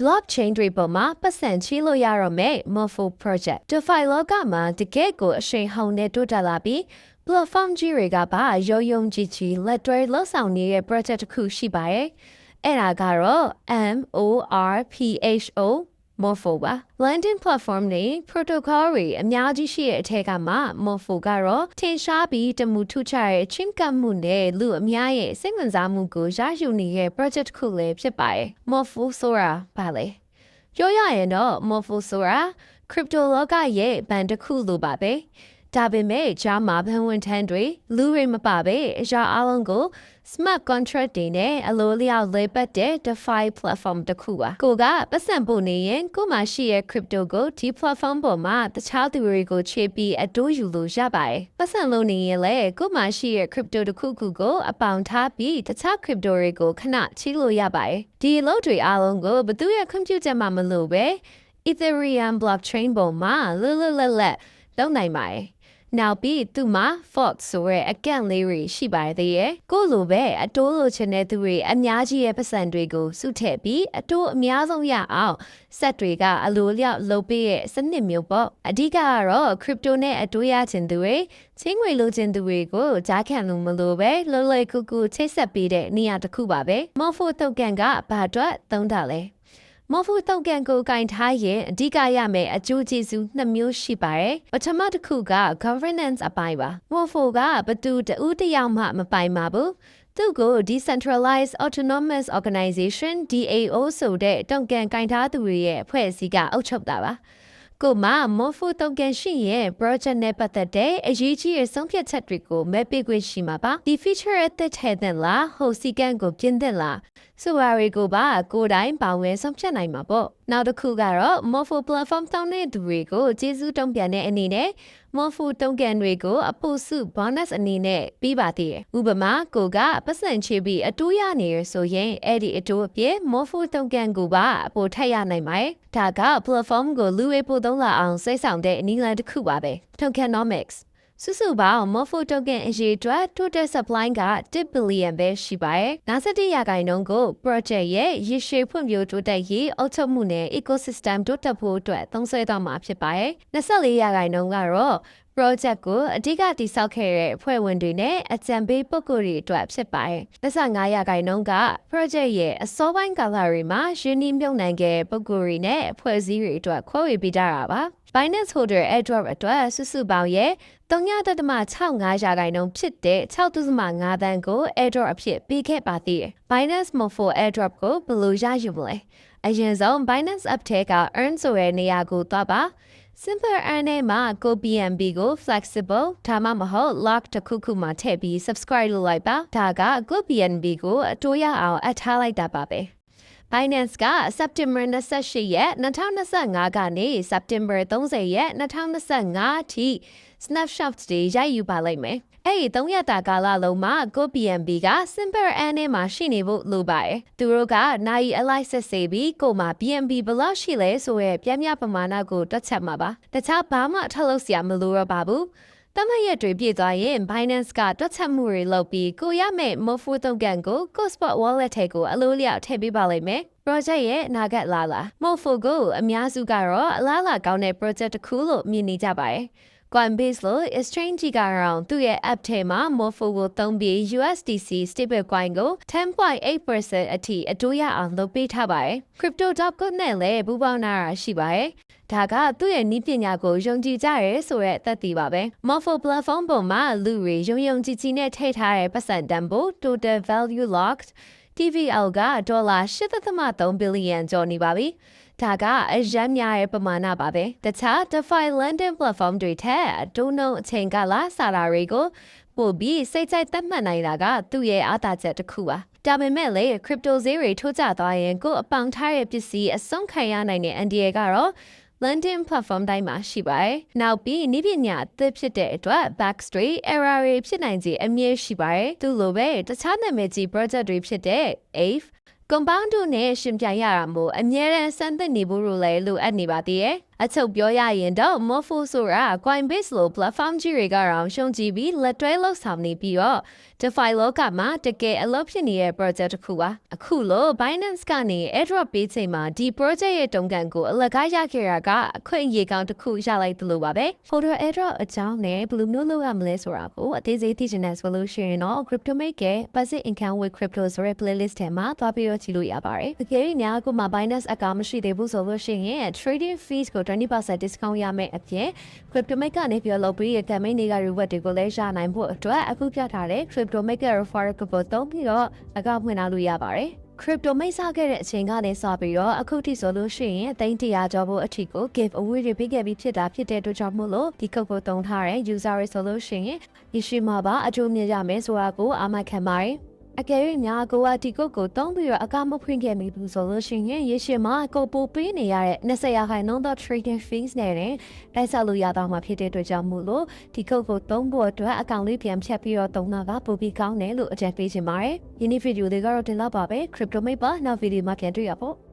blockchain တွေပေါ်မှာပတ်စံချီလို့ရတော့မယ် Morpho project DeFi လောကမှာတကယ့်ကိုအရှိန်ဟုန်နဲ့တိုးတက်လာပြီး platform ကြီးတွေကပါရုံယုံကြည်ကြည်လက်တွဲလှုပ်ဆောင်နေတဲ့ project တစ်ခုရှိပါတယ်အဲ့ဒါကတော့ MORPHO Morpho ပါ Lending platform နဲ့ protocol တွေအများကြီးရှိတဲ့အထက်ကမှ Morpho ကတော့ထင်ရှားပြီးတမှုထူးခြားတဲ့ချင်းကပ်မှုနဲ့လူအများရဲ့စိတ်ဝင်စားမှုကိုရယူနေတဲ့ project တစ်ခုလည်းဖြစ်ပါတယ် Morpho ဆိုတာဘာလဲပြောရရင်တော့ Morpho ဆိုတာ crypto လောကရဲ့ဘဏ်တစ်ခုလိုပါပဲ ဒါပေမဲ့ဂျာမာဘန်ဝန်ထမ်းတွေလူတွေမပါပဲအရာအလုံးကို smart contract တွေနဲ့အလိုလျောက်လေပတ်တဲ့ DeFi platform တစ်ခုပါကိုကပတ်စံပို့နေရင်ကိုမှရှိရဲ့ crypto ကိုဒီ platform ပေါ်မှာတခြားသူတွေကိုခြေပြီးအတိုးယူလို့ရပါတယ်ပတ်စံလို့နေရင်လည်းကိုမှရှိရဲ့ crypto တစ်ခုခုကိုအပေါင်ထားပြီးတခြား crypto တွေကိုခဏချီလို့ရပါတယ်ဒီအလုပ်တွေအားလုံးကိုဘသူရဲ့ computer မှာမလို့ပဲ Ethereum blockchain ပေါ်မှာလွတ်လွတ်လပ်လပ်လုပ်နိုင်ပါတယ် နောက်ပြီးသူမှာ Fox ဆိုရဲအကန့်လေးတွေရှိပါသေးရဲ့ကိုယ့်လိုပဲအတိုးလိုချင်တဲ့သူတွေအများကြီးရဲ့ပတ်စံတွေကိုစုထည့်ပြီးအတိုးအများဆုံးရအောင်ဆက်တွေကအလိုလျောက်လုပ်ပေးရဲ့စနစ်မျိုးပေါ့အဓိကကတော့ crypto နဲ့အတိုးရချင်သူတွေချင်းငွေလိုချင်သူတွေကိုကြားခံလို့မလို့ပဲလွယ်လွယ်ကူကူချိတ်ဆက်ပေးတဲ့နေရာတစ်ခုပါပဲ Morpho token ကဘာအတွက်သုံးတာလဲ မော်ဖူတုတ်ကန်ကိုကင်ထားရင်အဓိကရမယ့်အကျိုးကျေးဇူးနှစ်မျိုးရှိပါတယ်။ပထမတစ်ခုက governance အပိုင်းပါ။မော်ဖူကဘသူတဦးတစ်ယောက်မှမပိုင်ပါဘူး။သူ့ကို decentralized autonomous organization DAO ဆိုတဲ့တုတ်ကန်ကင်ထားသူတွေရဲ့အဖွဲ့အစည်းကအုပ်ချုပ်တာပါ။ ကိုမမော်ဖူတုတ်ကန်ရှိရင် project နဲ့ပတ်သက်တဲ့အရေးကြီးတဲ့ဆုံးဖြတ်ချက်တွေကိုမဲပေးခွင့်ရှိမှာပါ။ဒီ feature အသစ်ထည့်သင့်လားဟိုစီကန်ကိုပြင်သင့်လားဆိုပါရီကိုပါကိုယ်တိုင်ပါဝင်ဆုံးဖြတ်နိုင်မှာပေါ့နောက်တစ်ခုကတော့ Morpho platform တောင်းတဲ့သူတွေကိုကျေးဇူးတုံ့ပြန်တဲ့အနေနဲ့ Morpho တုံ့ပြန်တွေကိုအပုစု bonus အနေနဲ့ပြီးပါသေးတယ်ဥပမာကိုကပတ်စံချပြီးအတူရနေရဆိုရင်အဲ့ဒီအတူအပြည့် Morpho တုံ့ပြန်ကိုပါအပိုထက်ရနိုင်ပါတယ်ဒါက platform ကိုလူဝေပို့သုံးလာအောင်စိတ်ဆောင်တဲ့အနည်းငယ်တစ်ခုပါပဲ tokenomics စုစုပေါင်း Morpho token အရေးအတွက် total supply က1 billion ပဲရှိပါတယ်။97ရာခိုင်နှုန်းကို project ရဲ့ရည်ရှည်ဖွံ့ဖြိုးတိုးတက်ရေးအုပ်ချုပ်မှုနဲ့ ecosystem တိုးတက်ဖို့အတွက်သုံးစွဲသွားမှာဖြစ်ပါတယ်။24ရာခိုင်နှုန်းကတော့ project ကိုအဓိကတည်ဆောက်ခဲ့တဲ့အဖွဲ့ဝင်တွေနဲ့အကြံပေးပုဂ္ဂိုလ်တွေအတွက်ဖြစ်ပါတယ်။25ရာခိုင်နှုန်းက project ရဲ့အစောပိုင်းကာလတွေမှာရင်းနှီးမြှုပ်နှံခဲ့ပုဂ္ဂိုလ်တွေနဲ့အဖွဲ့အစည်းတွေအတွက်ခွဲဝေပေးကြတာပါ။ Binance Holder Airdrop အတွက်စုစုပေါင်းရဲ့3.65ရာခိုင်နှုန်းဖြစ်တဲ့6.5တန်းကို Airdrop အဖြစ်ပေးခဲ့ပါသေးတယ်။ Binance Morpho Airdrop ကိုဘယ်လိုရယူမလဲ။အရင်ဆုံး Binance App ထဲက Earn ဆိုတဲ့နေရာကိုသွားပါ။ Simple Earn နဲ့မှာကို BNB ကို flexible ဒါမှမဟုတ် lock တစ်ခုခုမှာထည့်ပြီး subscribe လုပ်လိုက်ပါဒါက Go BNB ကိုအတိုးရအောင်အထားလိုက်တာပါပဲ Binance က September 28ရက်2025ကနေ September 30ရက်2025ထိ snapshot တွေရိုက်ယူပါလိမ့်မယ်။အဲ့ဒီ3ရက်တာကာလလုံးမှာ Go BNB က Simple N နဲ့မှာရှိနေဖို့လိုပါတယ်။သူတို့ကနိုင်အလိုက်ဆက်စေပြီးကိုမှ BNB ဘယ်လောက်ရှိလဲဆိုရဲပြင်းပြပမာဏကိုတွက်ချက်မှာပါ။တခြားဘာမှထပ်လုပ်စရာမလိုတော့ပါဘူး။ တမရက်တွေပြည့်သွားရင် Binance ကတွက်ချက်မှုတွေလုပ်ပြီးကိုရမယ့် Morpho token ကို Cospot wallet ထဲကိုအလိုလျောက်ထည့်ပေးပါလိမ့်မယ်။ project ရဲ့အနာဂတ်လာလာ Morpho ကိုအများစုကတော့အလားအလာကောင်းတဲ့ project တစ်ခုလို့မြင်နေကြပါတယ်။ Coinbase လို့ exchange ကြီးကတော့သူ့ရဲ့ app ထဲမှာ Morpho ကိုသုံးပြီး USDC stablecoin ကို10.8%အထိအတိုးရအောင်လုပ်ပေးထားပါတယ်။ Crypto.com နဲ့လည်းပူးပေါင်းလာတာရှိပါတယ်။ဒါကသူ့ရဲ့နည်းပညာကိုယုံကြည်ကြရဲဆိုတဲ့အသက်တည်ပါပဲ။ Morpho platform ပေါ်မှာလူတွေယုံယုံကြည်ကြည်နဲ့ထည့်ထားတဲ့ပတ်စံတန်ဖိုး total value locked TVL ကဒေါ်လာ8.3 billion ကျော်နေပါပြီ။ ဒါကအရမ်းများရဲ့ပမာဏပါပဲ။တခြား DeFi lending platform တွေထက်ဒုံနှုံအချိန်ကလာစာတာတွေကိုပို့ပြီးစိတ်ကြိုက်သတ်မှတ်နိုင်တာကသူ့ရဲ့အားသာချက်တစ်ခုပါ။ဒါပေမဲ့လေ crypto ဈေးတွေထိုးကျသွားရင်ကိုယ်အပေါင်ထားတဲ့ပစ္စည်းအဆုံးခံရနိုင်တဲ့အန်ဒီရကတော့ London platform တိုင်းမှာရှိပါတယ်။နောက်ပြီးနိပညာအသစ်ဖြစ်တဲ့အတွက် backstreet error တွေဖြစ်နိုင်ခြေအမြဲရှိပါတယ်။သူလိုပဲတခြားနာမည်ကြီး project တွေဖြစ်တဲ့ Aave compound တို့နဲ့ရှင်ပြိုင်ရတာမို့အမြဲတမ်းစမ်းသစ်နေဖို့လိုလဲလိုအပ်နေပါသေးတယ်။အချုပ်ပြောရရင်တော့ Morpho ဆိုတာ Coinbase လို platform ကြီးတွေကတော့ရှုံကြည့်ပြီးလက်တွဲလှုပ်ဆောင်နေပြီးတော့ DeFi လောကမှာတကယ်အလုပ်ဖြစ်နေတဲ့ project တစ်ခုပါအခုလို Binance ကနေ airdrop ပေးချိန်မှာဒီ project ရဲ့တုံးကန်ကိုအလကားရခဲ့တာကအခွင့်အရေးကောင်းတစ်ခုရလိုက်သလိုပါပဲ photo airdrop အကြောင်းနဲ့ဘယ်လိုမျိုးလုပ်ရမလဲဆိုတာကိုအသေးစိတ်သိချင်တဲ့ဆိုလို့ရှိရင်တော့ CryptoMate ရဲ့ passive income with crypto ဆိုတဲ့ playlist ထဲမှာသွားပြီးတော့ကြည့်လို့ရပါတယ်။အကယ်၍များကိုမှ Binance account မရှိသေးဘူးဆိုလို့ရှိရင် trading fees ကို20% discount ရမယ့်အပြင် CryptoMate ကနေပြီးတော့လုပ်ပြီးရ campaign တွေက reward တွေကိုလည်းရနိုင်ဖို့အတွက်အခုပြထားတဲ့ CryptoMate ရဲ့ referral code ကိုသုံးပြီးတော့ account ဖွင့်ထားလို့ရပါတယ်။ crypto မိတ်ဆခဲ့တဲ့အချိန်ကနေစပြီးတော့အခုထိဆိုလို့ရှိရင်အသိန်း100ကျော်ဖို့အထိကို give away တွေပေးခဲ့ပြီးဖြစ်တာဖြစ်တဲ့အတွက်ကြောင့်မို့လို့ဒီကုတ်ကိုတုံထားတဲ့ user တွေဆိုလို့ရှိရင်ရရှိမှာပါအကျိုးမြတ်ရမယ်ဆိုတာကိုအာမခံပါတယ် အကယ်၍များကိုကဒီကုတ်ကိုတုံးပြီးတော့အကမဖွင့်ခဲ့မိဘူးဆိုလို့ရှိရင်ရရှိမှာကိုပိုပေးနေရတဲ့20ရာခိုင်နှုန်းသော trading fees နဲ့တိုက်ဆက်လို့ရတော့မှာဖြစ်တဲ့အတွက်ကြောင့်မို့လို့ဒီကုတ်ကိုတုံးဖို့အတွက်အကောင့်လေးပြန်ဖြတ်ပြီးတော့တုံးတာကပိုပြီးကောင်းတယ်လို့အကြံပေးချင်ပါတယ်။ယနေ့ဗီဒီယိုလေးကတော့တင်တော့ပါပဲ crypto mate ပါနောက်ဗီဒီယိုမှာပြန်တွေ့ရဖို့